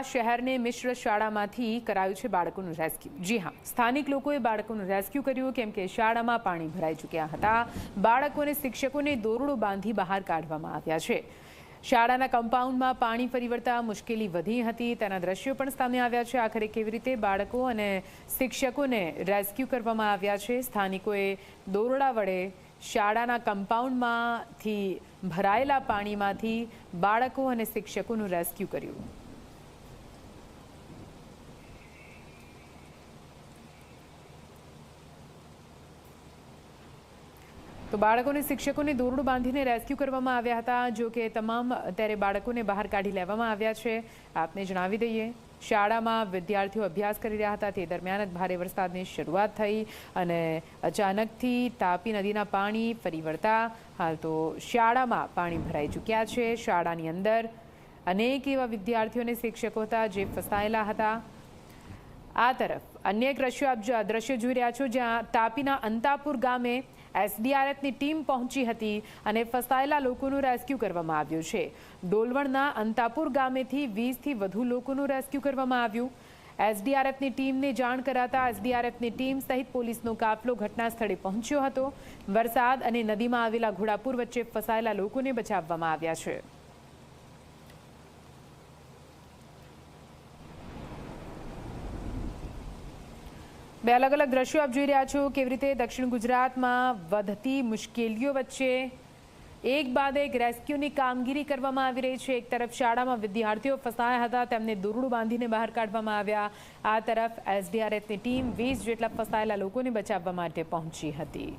વડોદરા શહેરને મિશ્ર શાળામાંથી કરાયું છે બાળકોનું રેસ્ક્યુ. જી હા, સ્થાનિક લોકોએ બાળકોનું રેસ્ક્યુ કર્યું, કેમ કે શાળામાં પાણી ભરાઈ ચૂક્યા હતા. બાળકોને શિક્ષકોને દોરડો બાંધી બહાર કાઢવામાં આવ્યા છે. શાળાના કમ્પાઉન્ડમાં પાણી ફરી મુશ્કેલી વધી હતી. તેના દ્રશ્યો પણ સામે આવ્યા છે. આખરે કેવી રીતે બાળકો અને શિક્ષકોને રેસ્ક્યુ કરવામાં આવ્યા છે? સ્થાનિકોએ દોરડા વડે શાળાના કમ્પાઉન્ડમાંથી ભરાયેલા પાણીમાંથી બાળકો અને શિક્ષકોનું રેસ્ક્યુ કર્યું. તો બાળકોને શિક્ષકોને દોરડું બાંધીને રેસ્ક્યુ કરવામાં આવ્યા હતા. જો કે તમામ અત્યારે બાળકોને બહાર કાઢી લેવામાં આવ્યા છે. આપને જણાવી દઈએ, શાળામાં વિદ્યાર્થીઓ અભ્યાસ કરી રહ્યા હતા. તે દરમિયાન જ ભારે વરસાદની શરૂઆત થઈ અને અચાનકથી તાપી નદીના પાણી ફરી વળતા. હાલ તો શાળામાં પાણી ભરાઈ ચૂક્યા છે. શાળાની અંદર અનેક એવા વિદ્યાર્થીઓને શિક્ષકો હતા જે ફસાયેલા હતા. આ તરફ અન્ય એક દ્રશ્યો આપ દ્રશ્ય જોઈ રહ્યા છો, જ્યાં તાપીના અંતાપુર ગામે એસડીઆરએફની ટીમ પહોંચી હતી અને ફસાયેલા લોકોનું રેસ્ક્યુ કરવામાં આવ્યું છે. ડોલવણના અંતાપુર ગામેથી વીસથી વધુ લોકોનું રેસ્ક્યુ કરવામાં આવ્યું. એસડીઆરએફની ટીમને જાણ કરાતા એસડીઆરએફની ટીમ સહિત પોલીસનો કાફલો ઘટના સ્થળે પહોંચ્યો હતો. વરસાદ અને નદીમાં આવેલા ઘોડાપુર વચ્ચે ફસાયેલા લોકોને બચાવવામાં આવ્યા છે. બે અલગ અલગ દ્રશ્યો આપ જોઈ રહ્યા છો. કેવી રીતે દક્ષિણ ગુજરાતમાં વધતી મુશ્કેલીઓ વચ્ચે એક બાદ એક રેસ્ક્યુની કામગીરી કરવામાં આવી રહી છે. એક તરફ શાળામાં વિદ્યાર્થીઓ ફસાયા હતા, તેમને દોરડું બાંધીને બહાર કાઢવામાં આવ્યા. આ તરફ એસડીઆરએફની ટીમ વીસ જેટલા ફસાયેલા લોકોને બચાવવા માટે પહોંચી હતી.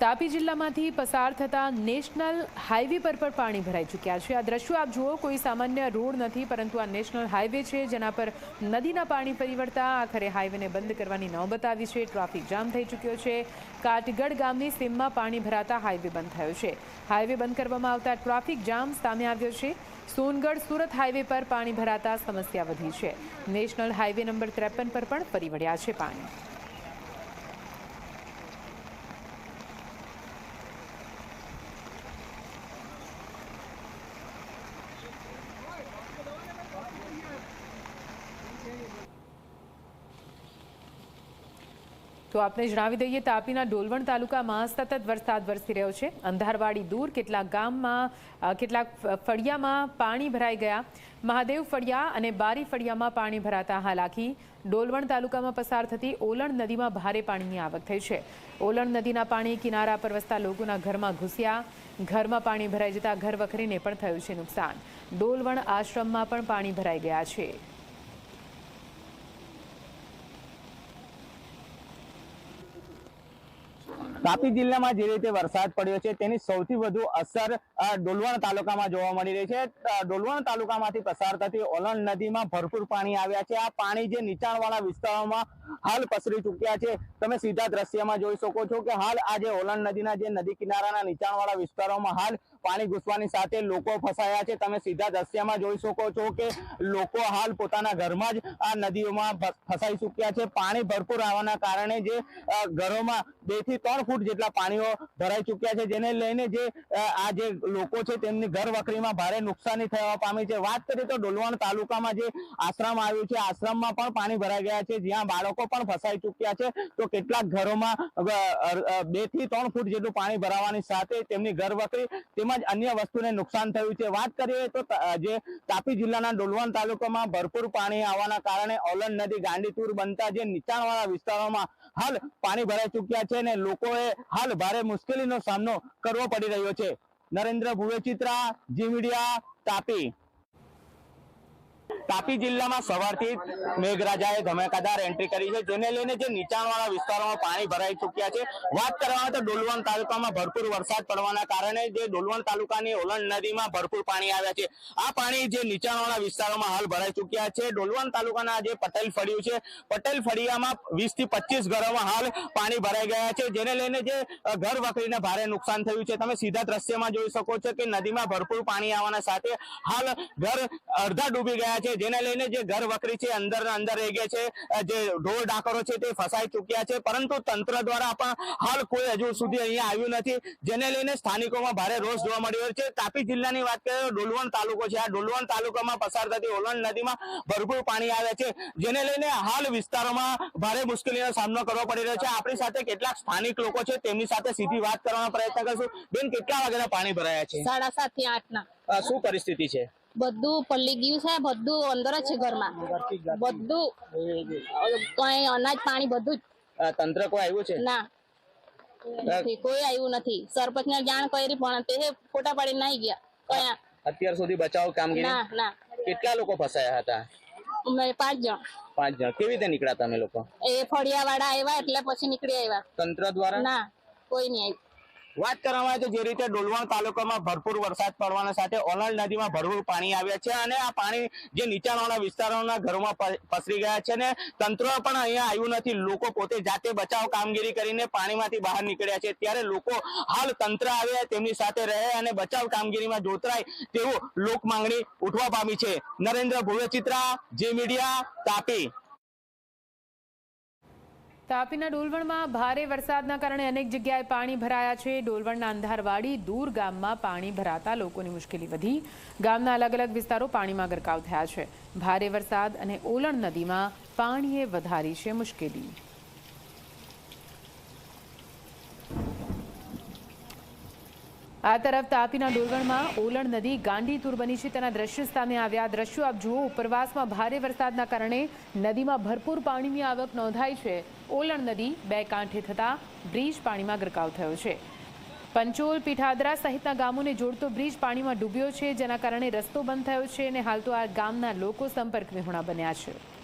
તાપી જિલ્લામાંથી પસાર થતા નેશનલ હાઈવે પર પણ પાણી ભરાઈ ચૂક્યા છે. આ દ્રશ્યો આપ જુઓ, કોઈ સામાન્ય રોડ નથી, પરંતુ આ નેશનલ હાઈવે છે, જેના પર નદીના પાણી ફરી વળતા આખરે હાઈવેને બંધ કરવાની નોબત આવી છે. ટ્રાફિક જામ થઈ ચૂક્યો છે. કાટગઢ ગામની સીમમાં પાણી ભરાતા હાઈવે બંધ થયો છે. હાઈવે બંધ કરવામાં આવતા ટ્રાફિક જામ સામે આવ્યો છે. સોનગઢ સુરત હાઈવે પર પાણી ભરાતા સમસ્યા વધી છે. નેશનલ હાઈવે નંબર ત્રેપન પર પણ ફરી વળ્યા છે પાણી. તો આપને જણાવી દઈએ, તાપીના ડોલવણ તાલુકામાં સતત વરસાદ વરસી રહ્યો છે. અંધારવાડી દૂર કેટલાક ગામમાં કેટલાક ફળિયામાં પાણી ભરાઈ ગયા. મહાદેવ ફળિયા અને બારી ફળિયામાં પાણી ભરાતા હાલાકી. ડોલવણ તાલુકામાં પસાર થતી ઓલણ નદીમાં ભારે પાણીની આવક થઈ છે. ઓલણ નદીના પાણી કિનારા પર વસતા લોકોના ઘરમાં ઘૂસ્યા. ઘરમાં પાણી ભરાઈ જતા ઘર વખરીને પણ થયું છે નુકસાન. ડોલવણ આશ્રમમાં પણ પાણી ભરાઈ ગયા છે. તાપી જિલ્લામાં જે રીતે વરસાદ પડ્યો છે, તેની સૌથી વધુ અસર ડોલવણ તાલુકામાં જોવા મળી રહી છે. ડોલવણ તાલુકામાંથી પસાર થતી ઓલણ નદીમાં ભરપૂર પાણી આવ્યા છે. આ પાણી જે નીચાણવાળા વિસ્તારોમાં હાલ પસરી ચૂક્યા છે. તમે સીધા દ્રશ્યમાં જોઈ શકો છો કે હાલ આ જે ઓલણ નદીના જે નદી કિનારાના નીચાણવાળા વિસ્તારોમાં હાલ પાણી ઘૂસવાની સાથે લોકો ફસાયા છે. તમે સીધા દ્રશ્યમાં જોઈ શકો છો કે લોકો હાલ પોતાના ઘરમાં જ આ નદીઓમાં ફસાઈ ચૂક્યા છે. પાણી ભરપૂર આવવાના કારણે જે ઘરોમાં બેથી ત્રણ ફૂટ જેટલા પાણીઓ ભરાઈ ચૂક્યા છે. જેને લઈને જે આ જે લોકો છે તેમની ઘર વખરીમાં ભારે નુકસાની થવા પામી છે. વાત કરીએ તો ડોલવણ તાલુકામાં જે આશ્રમ આવ્યું છે, આશ્રમમાં પણ પાણી ભરાઈ ગયા છે. જ્યાં બાળકો પણ ફસાઈ ચૂક્યા છે. તો કેટલાક ઘરોમાં બેથી ત્રણ ફૂટ જેટલું પાણી ભરાવાની સાથે તેમની ઘર વખરી તેમજ અન્ય વસ્તુને નુકસાન થયું છે. વાત કરીએ તો જે તાપી જિલ્લાના ડોલવણ તાલુકામાં ભરપૂર પાણી આવવાના કારણે ઓલન નદી ગાંડીતુર બનતા જે નીચાણવાળા વિસ્તારોમાં હાલ પાણી ભરાઈ ચૂક્યા છે અને લોકોએ હાલ ભારે મુશ્કેલીનો સામનો કરવો પડી રહ્યો છે. નરેન્દ્ર ભુવેચિત્રા જી મીડિયા, તાપી. તાપી જિલ્લામાં સવારથી મેઘરાજાએ ધમાકાદાર એન્ટ્રી કરી છે, જેને લઈને જે નીચાણવાળા વિસ્તારોમાં પાણી ભરાઈ ચૂક્યા છે. વાત કરવામાં તો ડોલવણ તાલુકામાં ભરપૂર વરસાદ પડવાના કારણે જે ડોલવણ તાલુકાની ઓલણ નદીમાં ભરપૂર પાણી આવ્યા છે. આ પાણી જે નીચાણવાળા વિસ્તારોમાં હાલ ભરાઈ ચૂક્યા છે. ડોલવણ તાલુકાના જે પટેલ ફળિયું છે. પટેલ ફળિયામાં વીસથી પચીસ ઘરોમાં હાલ પાણી ભરાઈ ગયા છે, જેને લઈને જે ઘર વકરીને ભારે નુકસાન થયું છે. તમે સીધા દ્રશ્યમાં જોઈ શકો છો કે નદીમાં ભરપૂર પાણી આવવાના સાથે હાલ ઘર અડધા ડૂબી ગયા છે. છે જેને લઈને જે ઘર વકરી છે અંદર અંદર રહી ગયા છે જે ઢોર ડાકરો છે તે ફસાઈ ચૂક્યા છે પરંતુ તંત્ર દ્વારા પણ હાલ કોઈ હજુ સુધી અહીંયા આવ્યું નથી જેને લઈને સ્થાનિકોમાં ભારે રોષ જોવા મળી રહ્યો છે. તાપી જિલ્લાની વાત કરીએ ડોલવણ તાલુકો છે. આ ડોલવણ તાલુકામાં પસાર થતી ઓલણ નદીમાં ભરપૂર પાણી આવે છે જેને લઈને હાલ વિસ્તારોમાં ભારે મુશ્કેલીનો સામનો કરવો પડી રહ્યો છે. આપણી સાથે કેટલાક સ્થાનિક લોકો છે તેમની સાથે સીધી વાત કરવાનો પ્રયત્ન કરશું. બેન કેટલા વાગ્યાના પાણી ભરાયા છે? સાડા સાતથી આઠ ના શું પરિસ્થિતિ છે? બધું પલ્લી ગયું છે બધું અંદર જ છે ઘરમાં. બધું કઈ અનાજ પાણી બધું તંત્ર કોઈ આવ્યું છે? ના. કોઈ આવ્યું નથી. સરપંચ ને જાણ કરી પણ તે ફોટા પાડી નાઈ ગયા. કયા? અત્યાર સુધી બચાવ કામગીરી? ના ના. કેટલા લોકો ફસાયા હતા? અમે પાંચ જણ. પાંચ જણ. કેવી રીતે નીકળ્યા તમે લોકો? એ ફળિયા વાળા આવ્યા એટલે પછી નીકળી આવ્યા. તંત્ર દ્વારા? ના કોઈ નહીં આવ્યું. વાત કરવામાં આવે તો જે રીતે ડોલવણ તાલુકામાં ભરપૂર વરસાદ પડવાના સાથે ઓલણ નદીમાં ભરપૂર પાણી આવ્યા છે અને આ પાણી જે નીચાણવાળા વિસ્તારોના ઘરોમાં પસરી ગયા છે અને તંત્ર પણ અહીંયા આવ્યું નથી. લોકો પોતે જાતે બચાવ કામગીરી કરીને પાણીમાંથી બહાર નીકળ્યા છે. ત્યારે લોકો હાલ તંત્ર આવે, તેમની સાથે રહે અને બચાવ કામગીરીમાં જોતરાય તેવું લોક માંગણી ઉઠવા પામી છે. નરેન્દ્ર ભુવે ચિત્રા, જે મીડિયા, તાપી. તાપીના ડોલવણમાં ભારે વરસાદના કારણે અનેક જગ્યાએ પાણી ભરાયા છે. ડોલવણના અંધારવાડી દૂર ગામમાં પાણી ભરાતા લોકોની મુશ્કેલી વધી. ગામના અલગ અલગ વિસ્તારો પાણીમાં ગરકાવ થયા છે. ભારે વરસાદ અને ઓલણ નદીમાં પાણીએ વધારી છે મુશ્કેલી. આ તરફ તાપીના ડોલવણમાં ઓલણ નદી ગાંડીતુર બની છે. તેના દ્રશ્ય સામે આવ્યા. દ્રશ્યો આપ જુઓ, ઉપરવાસમાં ભારે વરસાદના કારણે નદીમાં ભરપૂર પાણીની આવક નોંધાઈ છે. ઓલણ નદી બે કાંઠે થતાં બ્રિજ પાણીમાં ગરકાવ થયો છે. પંચોલ, પીઠાદરા સહિતના ગામોને જોડતો બ્રિજ પાણીમાં ડૂબ્યો છે, જેના કારણે રસ્તો બંધ થયો છે અને હાલ તો આ ગામના લોકો સંપર્ક વિહોણા બન્યા છે.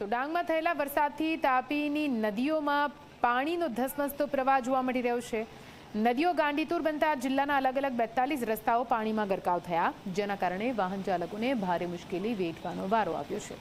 તો ડાંગમાં થયેલા વરસાદથી તાપીની નદીઓમાં પાણીનો ધસમસતો પ્રવાહ જોવા મળી રહ્યો છે. નદીઓ ગાંડીતુર બનતા જિલ્લાના અલગ અલગ બેતાલીસ રસ્તાઓ પાણીમાં ગરકાવ થયા, જેના કારણે વાહન ચાલકોને ભારે મુશ્કેલી વેઠવાનો વારો આવ્યો છે.